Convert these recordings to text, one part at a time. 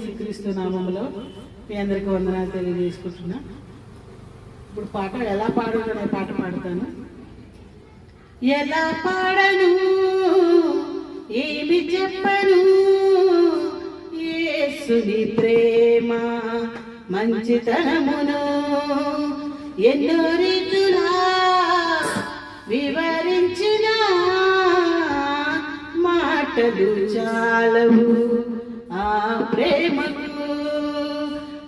శ్రీక్రీస్తు నామంలో మీ అందరికీ వందనాలు తెలియజేసుకుంటున్నా. ఇప్పుడు పాట ఎలా పాడుతానే పాట పాడతాను. ఎలా పాడను? ఏమి చెప్పను? ఏసుని ప్రేమ మంచితనమును ఎన్నో రీతులా వివరించిన మాటలు చాలవు.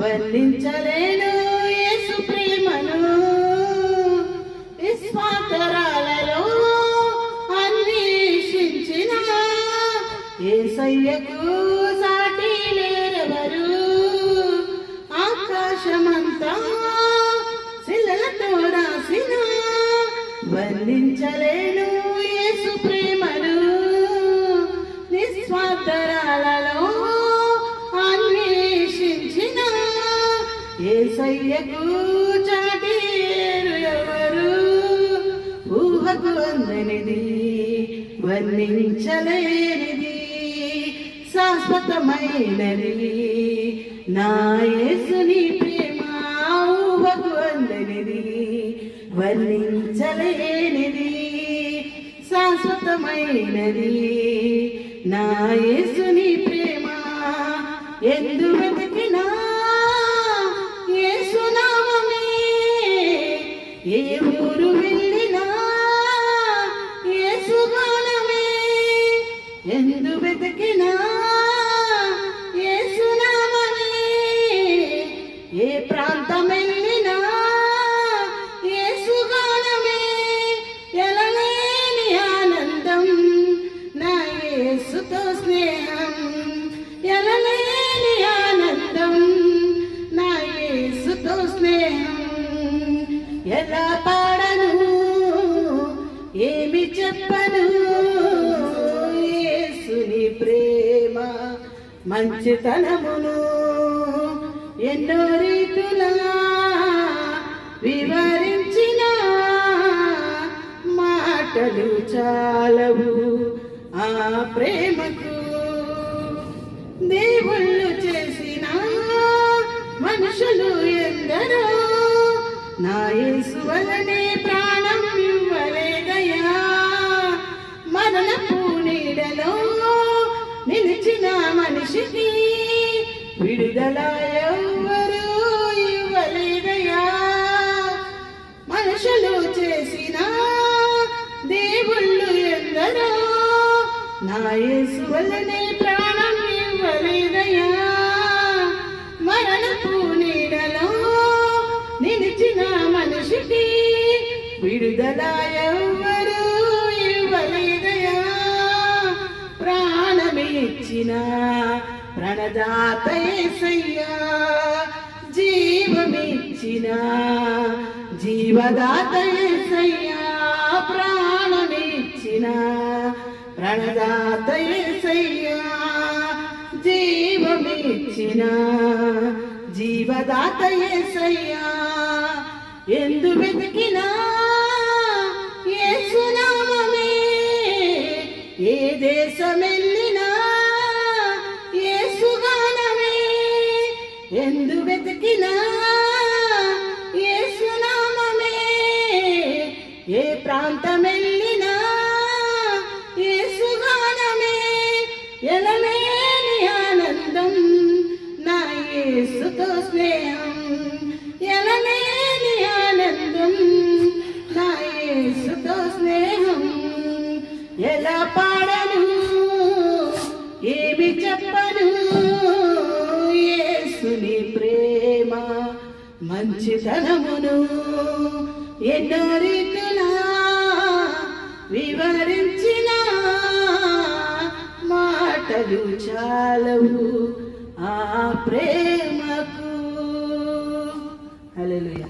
వర్ణించలేను యేసు ప్రేమను. విశ్వాంతరాలలో అన్వేషించిన ఏసయ్యకు సాటి లేరెవరు? ఆకాశమంతా శిలలతో రాసిన వర్ణించలేను ఏసయ్యకు చాటేరు ఎవరు? ఊహకు అందనిది వర్ణించలేనిది. శాశ్వతమైనది. నా యేసుని ప్రేమ ఊహకు అందనిది వర్ణించలేనిది. శాశ్వతమైనది. నా యేసుని ప్రేమ ఎందు ఏ ఊరు వెళ్ళినా యేసుగానమే. ఎందు వెతికినా యేసునామమే. ఏ ప్రాంతం వెళ్ళినా యేసుగానమే. ఎలలేని ఆనందం నా యేసుతో స్నేహం. ఎలలేని ఆనందం నా యేసుతో స్నేహం. ఎలా పాడను? ఏమి చెప్పను? యేసుని ప్రేమ మంచితనమును ఎన్నో రీతులా వివరించిన మాటలు చాలవు ఆ ప్రేమకు. దేవుళ్ళు చేసిన మనుషులు ఎందరో నా యేసు వలనే ప్రాణం ఇవ్వలేదయా మరణపు నీడలో నిలిచిన మనిషికి విడుదల ఎవ్వరూ ఇవ్వలేదయా మనుషులు చేసిన దేవుళ్ళు ఎందరో నా యేసు వల్లనే ప్రాణం ఇవ్వలేదయా విడుదల ఎవ్వరూ ఇవ్వలేదయా? ప్రాణమిచ్చిన ప్రణదాత యేసయ్యా జీవమిచ్చిన జీవదాత యేసయ్యా ప్రాణమిచ్చిన ప్రణదాత యేసయ్యా జీవమిచ్చిన జీవదాత యేసయ్యా ఎందు వెతికినా దేశమెల్లినా యేసుగానమే ఎందు వెతికినా యేసునామమే ఏ ప్రాంతమెల్లినా యేసుగానమే ఎలలేని ఆనందం నా యేసుతో మంచితనమును ఎన్నో రీతులా వివరించిన మాటలు చాలవు ఆ ప్రేమకు. హల్లెలూయా.